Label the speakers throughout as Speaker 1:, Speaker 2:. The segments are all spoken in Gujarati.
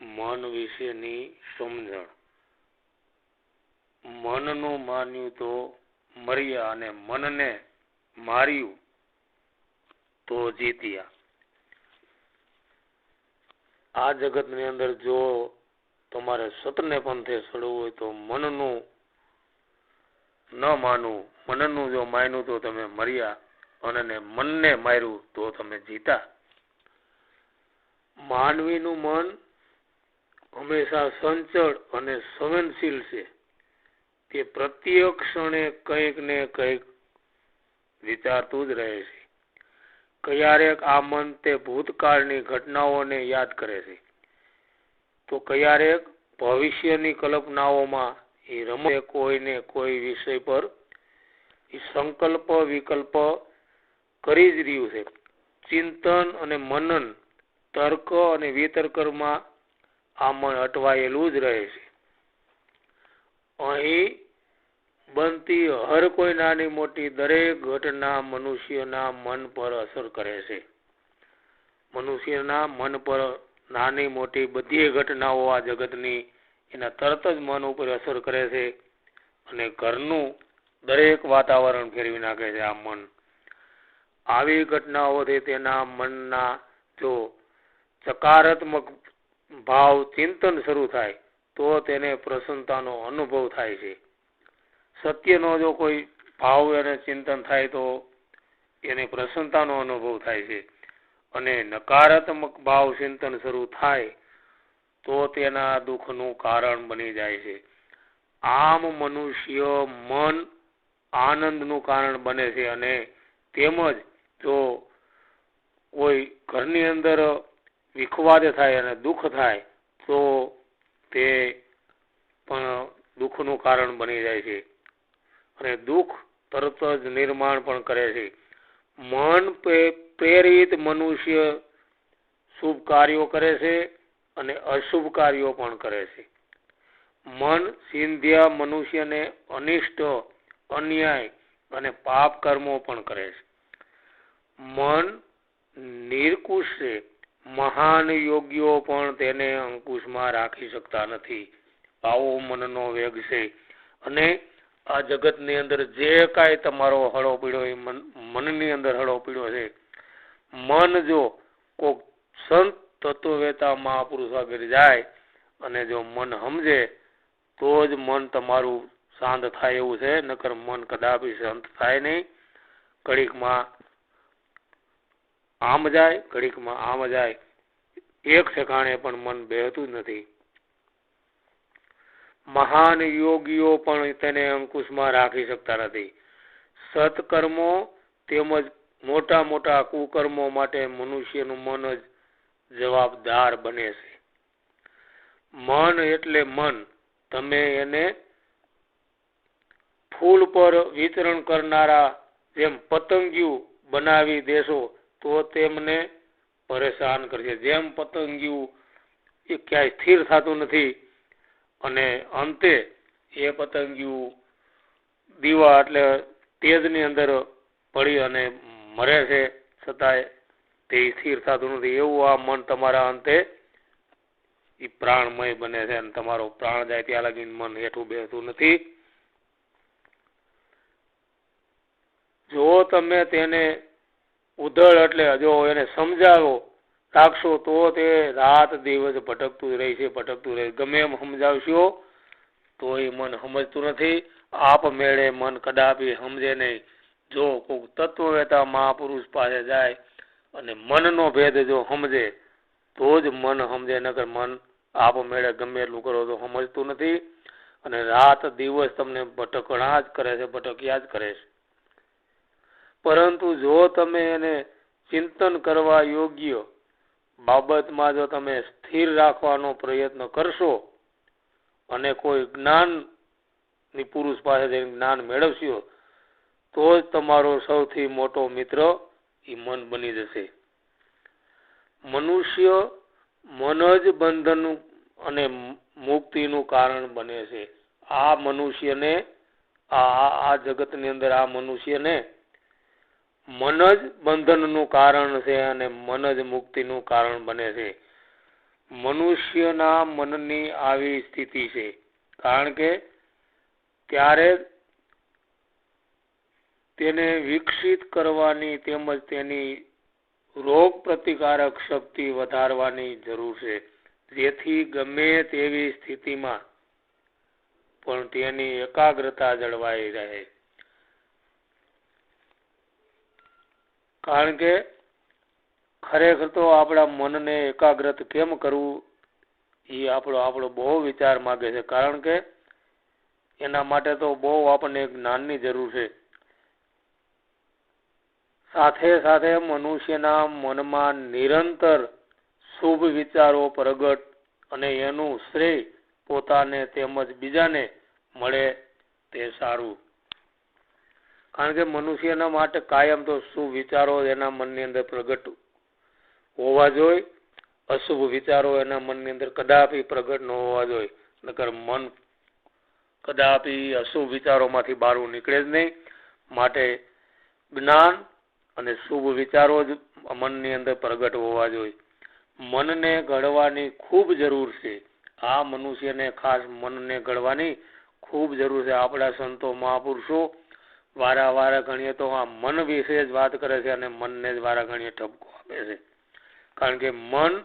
Speaker 1: મન વિશેની સમજણ. મનનું માન્યું તો મર્યા અને મનને માર્યું તો જીત્યા. આ જગતની અંદર જો તમારે સતને પંથે ચડવું હોય તો મનનું ન માનવું. મનનું જો માન્યું તો તમે મર્યા અને મનને માર્યું તો તમે જીતા. માનવીનું મન હંમેશા સંચળ અને સંવેદનશીલ છે. તે પ્રત્યેક ક્ષણે કંઈક ને કંઈક વિચારતું જ રહે છે. ક્યારેક આ મન તે ભૂતકાળની ઘટનાઓને યાદ કરે છે. તો ક્યારેક ભવિષ્યની કલ્પનાઓમાં એ રમે કોઈને કોઈ વિષય પર એ સંકલ્પ વિકલ્પ કરી જ રહ્યું છે. ચિંતન અને મનન, તર્ક અને વિતર્કમાં આ મન અટવાયેલું જ રહે છે. અહીં બનતી હર કોઈ નાની મોટી દરેક ઘટના મનુષ્યના મન પર અસર કરે છે. મનુષ્યના મન પર નાની મોટી બધી ઘટનાઓ આ જગતની એના તરત જ મન ઉપર અસર કરે છે અને ઘરનું દરેક વાતાવરણ ફેરવી નાખે છે આ મન. આવી ઘટનાઓથી તેના મનના જો સકારાત્મક ભાવ ચિંતન શરૂ થાય, તો તેને પ્રસન્નતાનો અનુભવ થાય છે. સત્યનો જો કોઈ ભાવ અને ચિંતન થાય, તો એને પ્રસન્નતાનો અનુભવ થાય છે. અને નકારાત્મક ભાવ ચિંતન શરૂ થાય, તો તેના દુઃખનું કારણ બની જાય છે. આમ મનુષ્ય મન આનંદનું કારણ બને છે અને તેમજ જો કોઈ ઘરની અંદર વિખવાદ થાય અને દુઃખ થાય, તો તે પણ દુઃખનું કારણ બની જાય છે. અને દુઃખ તરત જ નિર્માણ પણ કરે છે. મન પ્રેરિત મનુષ્ય શુભ કાર્યો કરે છે અને અશુભ કાર્યો પણ કરે છે. મન સિંધ્યા મનુષ્યને અનિષ્ટ, અન્યાય અને પાપ કર્મો પણ કરે છે. મન નિર્કુશ છે. મહાન યોગ્યો પણ તેને અંકુશમાં રાખી શકતા નથી. આવો મનનો વેગ છે. અને આ જગતની અંદર જે કાંઈ તમારો હળો પીડો એ મન, મનની અંદર હળો પીળો છે. મન જો કોક સંત તત્વવેતા મહાપુરુષ વગેરે જાય અને જો મન સમજે, તો જ મન તમારું શાંત થાય એવું છે. નકર મન કદાપી શાંત થાય નહીં. ઘડીકમાં આમ જાય, ઘડીકમાં આમ જાય, એક ઠેકાણે પણ મન બેહતું નથી. મહાન યોગીઓ પણ તેને અંકુશમાં રાખી શકતા નથી. સત્કર્મો તેમજ મોટા મોટા કુકર્મો માટે મનુષ્યનું મન જ જવાબદાર બને છે. મન એટલે મન. તમે એને ફૂલ પર વિતરણ કરનારા જેમ પતંગિયું બનાવી દેશો તો તેમને પરેશાન કરશે. જેમ પતંગિયું એ ક્યાંય સ્થિર થતું નથી અને અંતે એ પતંગિયું દીવા એટલે તેજની અંદર પડી અને મરે છે, છતાંય તે સ્થિર થતું નથી. એવું આ મન તમારા અંતે એ પ્રાણમય બને છે અને તમારો પ્રાણ જાય ત્યાં લગીને મન હેઠું બેસતું નથી. જો તમે તેને ઉધળ એટલે જો એને સમજાવો રાખશો તો તે રાત દિવસ ભટકતું રહે ભટકતું રહે ગમે એમ સમજાવશો તો એ મન સમજતું નથી. આપમેળે મન કદાપી સમજે નહીં. જો કોઈક તત્વવેતા મહાપુરુષ પાસે જાય અને મનનો ભેદ જો સમજે, તો જ મન સમજે. નકર મન આપમેળે ગમે એટલું કરો તો સમજતું નથી. અને રાત દિવસ તમને ભટકણા જ કરે છે, ભટક્યા જ કરે છે. પરંતુ જો તમે એને ચિંતન કરવા યોગ્ય બાબતમાં જો તમે સ્થિર રાખવાનો પ્રયત્ન કરશો અને કોઈ જ્ઞાનની પુરુષ પાસે જ્ઞાન મેળવશો, તો જ તમારો સૌથી મોટો મિત્ર એ મન બની જશે. મનુષ્ય મન જ બંધન અને મુક્તિનું કારણ બને છે. આ મનુષ્યને આ આ જગતની અંદર આ મનુષ્યને મન જ બંધનનું કારણ છે અને મન જ મુક્તિનું કારણ બને છે. મનુષ્યના મનની આવી સ્થિતિ છે. કારણ કે ત્યારે તેને વિકસિત કરવાની તેમજ તેની રોગ પ્રતિકારક શક્તિ વધારવાની જરૂર છે. જેથી ગમે તેવી સ્થિતિમાં પણ તેની એકાગ્રતા જળવાઈ રહે. કારણ કે ખરેખર તો આપણા મનને એકાગ્રત કેમ કરવું એ આપણો આપણો બહુ વિચાર માગે છે. કારણ કે એના માટે તો બહુ આપણને જ્ઞાનની જરૂર છે. સાથે સાથે મનુષ્યના મનમાં નિરંતર શુભ વિચારો પ્રગટ અને એનું શ્રેય પોતાને તેમજ બીજાને મળે તે સારું. કારણ કે મનુષ્યના માટે કાયમ તો શુભ વિચારો એના મનની અંદર પ્રગટ હોવા જોઈએ. અશુભ વિચારો એના મનની અંદર કદાપી પ્રગટ ન હોવા જોઈએ. નકર મન કદાપી અશુભ વિચારોમાંથી બહાર નીકળે જ નહીં. માટે જ્ઞાન અને શુભ વિચારો જ મનની અંદર પ્રગટ હોવા જોઈએ. મનને ઘડવાની ખૂબ જરૂર છે. આ મનુષ્યને ખાસ મનને ઘડવાની ખૂબ જરૂર છે. આપણા સંતો મહાપુરુષો વારા વારા ગણીએ તો આ મન વિશે જ વાત કરે છે અને મનને જ વારા ગણીએ ઠપકો આપે છે. કારણ કે મન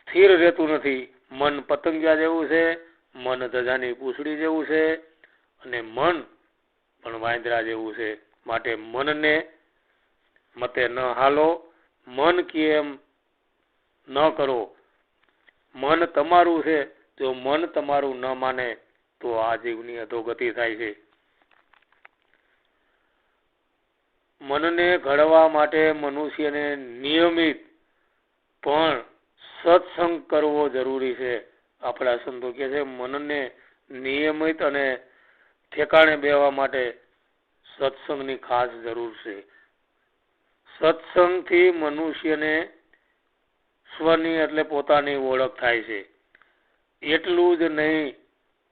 Speaker 1: સ્થિર રહેતું નથી. મન પતંગિયા જેવું છે, મન ધજાની પૂછડી જેવું છે અને મન પણ વાંદરા જેવું છે. માટે મનને મતે ન હાલો, મન કે એમ ન કરો. મન તમારું છે, જો મન તમારું ન માને તો આ જીવની અધોગતિ થાય છે. મનને ઘડવા માટે મનુષ્યને નિયમિત પણ સત્સંગ કરવો જરૂરી છે. આપણા સંતો કે છે, મનને નિયમિત અને ઠેકાણે બેવા માટે સત્સંગની ખાસ જરૂર છે. સત્સંગથી મનુષ્યને સ્વની એટલે પોતાની ઓળખ થાય છે. એટલું જ નહીં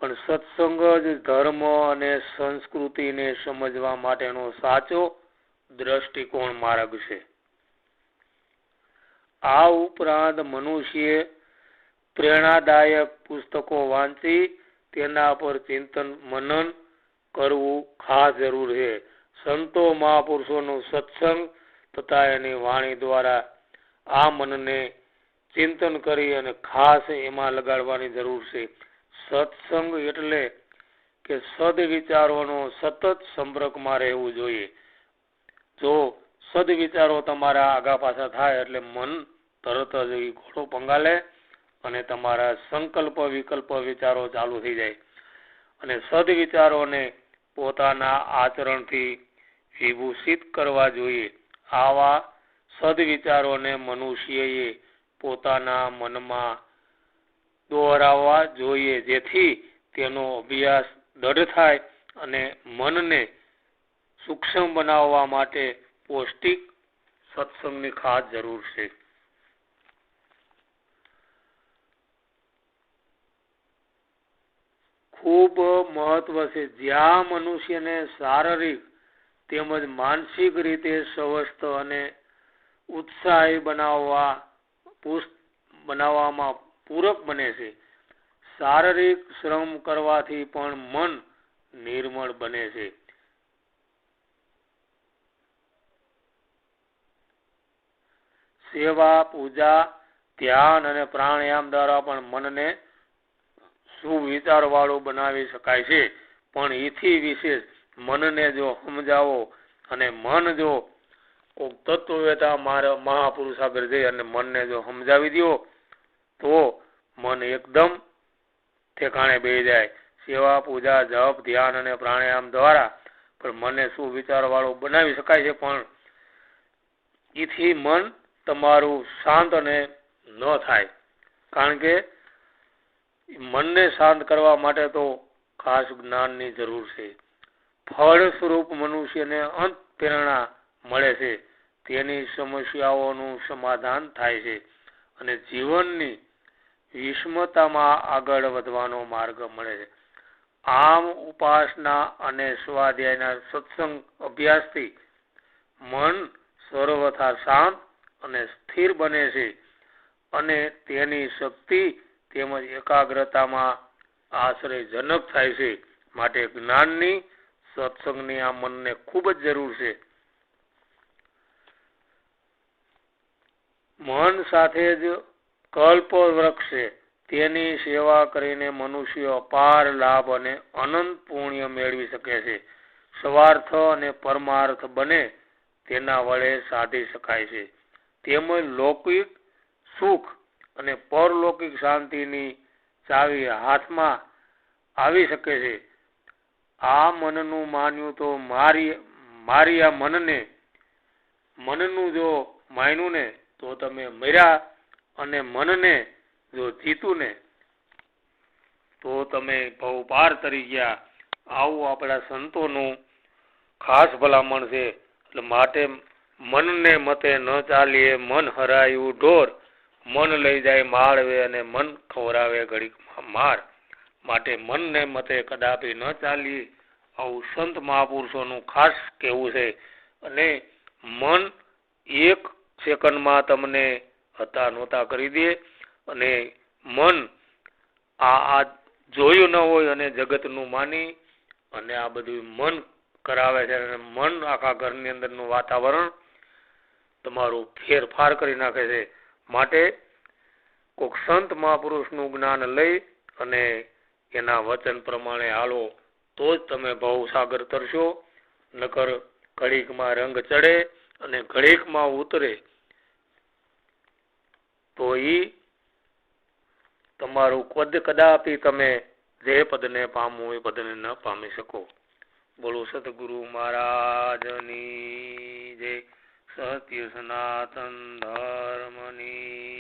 Speaker 1: પણ સત્સંગ જ ધર્મ અને સંસ્કૃતિને સમજવા માટેનો સાચો દ્રષ્ટિકોણ માર્ગ છે. આ ઉપરાંત મનુષ્ય પ્રેરણાદાયક પુસ્તકો વાંચી તેના પર ચિંતન, મનન કરવું ખાસ જરૂર છે. સંતો મહાપુરુષોનો સત્સંગ તથા એની વાણી દ્વારા આ મનને ચિંતન કરી અને ખાસ એમાં લગાડવાની જરૂર છે. સત્સંગ એટલે કે સદ વિચારોનો સતત સંપર્કમાં રહેવું જોઈએ. જો સદ વિચારો તમારા આગા પાછા થાય એટલે મન તરત જ ઘોડો પંગાલે અને તમારા સંકલ્પ વિકલ્પ વિચારો ચાલુ થઈ જાય. અને સદ વિચારોને પોતાના આચરણથી વિભૂષિત કરવા જોઈએ. આવા સદવિચારોને મનુષ્યએ પોતાના મનમાં દોહરાવવા જોઈએ. જેથી તેનો અભ્યાસ દઢ થાય અને મનને સૂક્ષ્મ બનાવવા માટે પૌષ્ટિક સત્સંગની ખાસ જરૂર છે. ખૂબ મહત્વ છે. જ્યાં મનુષ્યને શારીરિક તેમજ માનસિક રીતે સ્વસ્થ અને ઉત્સાહી બનાવવા બનાવવામાં પૂરક બને છે. શારીરિક શ્રમ કરવાથી પણ મન નિર્મળ બને છે. સેવા, પૂજા, ધ્યાન અને પ્રાણાયામ દ્વારા પણ મનને સુવિચાર વાળું બનાવી શકાય છે. પણ એથી વિશેષ મનને જો સમજાવો અને મન જો તત્વવેતા મારા મહાપુરુષ આગળ જઈ અને મનને જો સમજાવી દો તો મન એકદમ ઠેકાણે બે જાય. સેવા, પૂજા, જપ, ધ્યાન અને પ્રાણાયામ દ્વારા પણ મને સુવિચાર વાળું બનાવી શકાય છે પણ એથી મન તમારું શાંત અને ન થાય. કારણ કે મનને શાંત કરવા માટે તો ખાસ જ્ઞાનની જરૂર છે. ફળ સ્વરૂપ મનુષ્યને અંત પ્રેરણા મળે છે. તેની સમસ્યાઓનું સમાધાન થાય છે. અને જીવનની વિષમતામાં આગળ વધવાનો માર્ગ મળે છે. આમ ઉપાસના અને સ્વાધ્યાયના સત્સંગ અભ્યાસથી મન સર્વથા શાંત અને સ્થિર બને છે અને તેની શક્તિ તેમજ એકાગ્રતામાં આશ્રયજનક થાય છે. માટે જ્ઞાનની સત્સંગની આ મનને ખૂબ જ જરૂર છે. મન સાથે જ કલ્પ વૃક્ષ તેની સેવા કરીને મનુષ્ય અપાર લાભ અને અનંત પુણ્ય મેળવી શકે છે. સ્વાર્થ અને પરમાર્થ બને તેના વડે સાધી શકાય છે. તેમજ લૌકિક સુખ અને પરલૌકિક શાંતિની ચાવી હાથમાં આવી શકે છે. આ મનનું માન્યું તો મારી મારી આ મનને, મનનું જો માન્યું ને તો તમે મર્યા અને મનને જો જીતું ને તો તમે ભવ પાર તરી ગયા. આવું આપણા સંતોનું ખાસ ભલામણ છે. એટલે માટે મનને મતે ન ચાલીએ, મન હરાયું ઢોર. મન લઈ જાય માળવે અને મન ખવરાવે ઘડીક માર. માટે મનને મતે કદાપી ન ચાલીએ. આવું સંત મહાપુરુષોનું ખાસ કહેવું છે. અને મન એક સેકન્ડમાં તમને હતા નહોતા કરી દે અને મન આ આ જોયું ન હોય અને જગતનું માની અને આ બધું મન કરાવે છે અને મન આખા ઘરની અંદરનું વાતાવરણ તમારું ફેરફાર કરી નાખે છે. માટે કોઈક સંત મહાપુરુષનું જ્ઞાન લઈ અને એના વચન પ્રમાણે હાલો, તો જ તમે ભવસાગર તરશો. નકર ઘડીકમાં રંગ ચડે અને ઘડીકમાં ઉતરે. તો એ તમારું કદ કદાપી તમે જે પદને પામવું એ પદને ન પામી શકો. બોલો સદગુરુ મહારાજની જય. સત્ય સનાતન ધર્મની